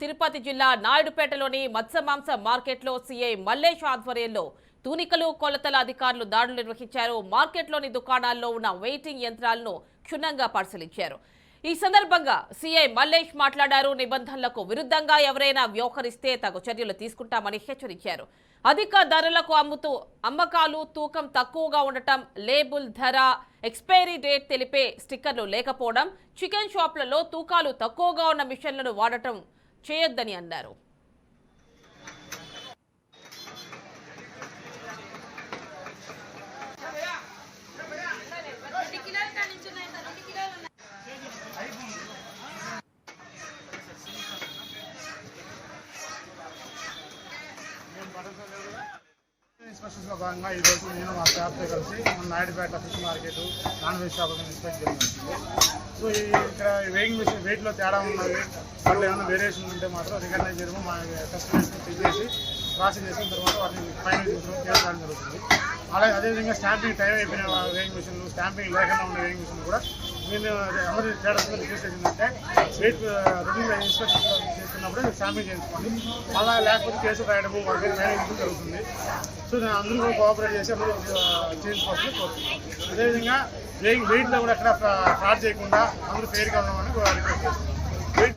తిరుపతి జిల్లా నాయుడుపేటలోని మత్స్యమాంస మార్కెట్లో సీఐ మల్లేష్ ఆధ్వర్యంలో తూనికలు కొలతల అధికారులు దాడులు నిర్వహించారు. మార్కెట్లోని దుకాణాల్లో ఉన్న వెయిటింగ్ యంత్రాలను క్షుణ్ణంగా పరిశీలించారు. ఈ సందర్భంగా సీఐ మల్లేష్ మాట్లాడారు. నిబంధనలకు విరుద్ధంగా ఎవరైనా వ్యవహరిస్తే తగు చర్యలు తీసుకుంటామని హెచ్చరించారు. అధిక ధరలకు అమ్ముతూ అమ్మకాలు తూకం తక్కువగా ఉండటం లేబుల్ ధర ఎక్స్పైరీ డేట్ తెలిపే స్టిక్కర్లు లేకపోవడం చికెన్ షాప్లలో తూకాలు తక్కువగా ఉన్న మిషన్లను వాడటం చేయొద్దని అన్నారు. ఇన్స్పెక్షన్స్లో భాగంగా ఈరోజు నేను మా స్టాఫ్తో కలిసి మన Naidupeta fish market non veg shop inspect చేయడం సో ఇక్కడ వెయింగ్ మిషన్ వెయిట్లో తేడా ఉన్నది. వాళ్ళు ఏమైనా వేరియేషన్ ఉంటే మాత్రం రికగ్నైజ్ చేయడం మా కస్టమర్స్ చెక్ చేసి ప్రాసెస్ చేసిన తర్వాత వాటిని ఫైనల్ చేసుకోవడం జరుగుతుంది. అలాగే అదేవిధంగా స్టాంపింగ్ టైం అయిపోయిన వేయింగ్ మిషన్లు స్టాంపింగ్ లేకుండా ఉన్న వేయింగ్ మిషన్లు కూడా నేను అందరి తేడా రిక్వెస్ట్ చేసిందంటే వెయిట్ రెండు ఇన్స్పెక్షన్ చేస్తున్నప్పుడు శాంపిల్ చేయించుకోండి అలా లేకపోతే కేసు రాయడము వాళ్ళకి మేనేజ్మెంట్ జరుగుతుంది. సో నేను అందరూ కూడా కోఆపరేట్ చేసి అందరూ చేయించుకోవాలని కోరుతున్నాను. అదేవిధంగా వెయిట్లో కూడా ఎక్కడ ఫ్రాడ్ చేయకుండా అందరూ ఫెయిర్గా ఉన్నామని రిక్వెస్ట్ చేస్తున్నాను.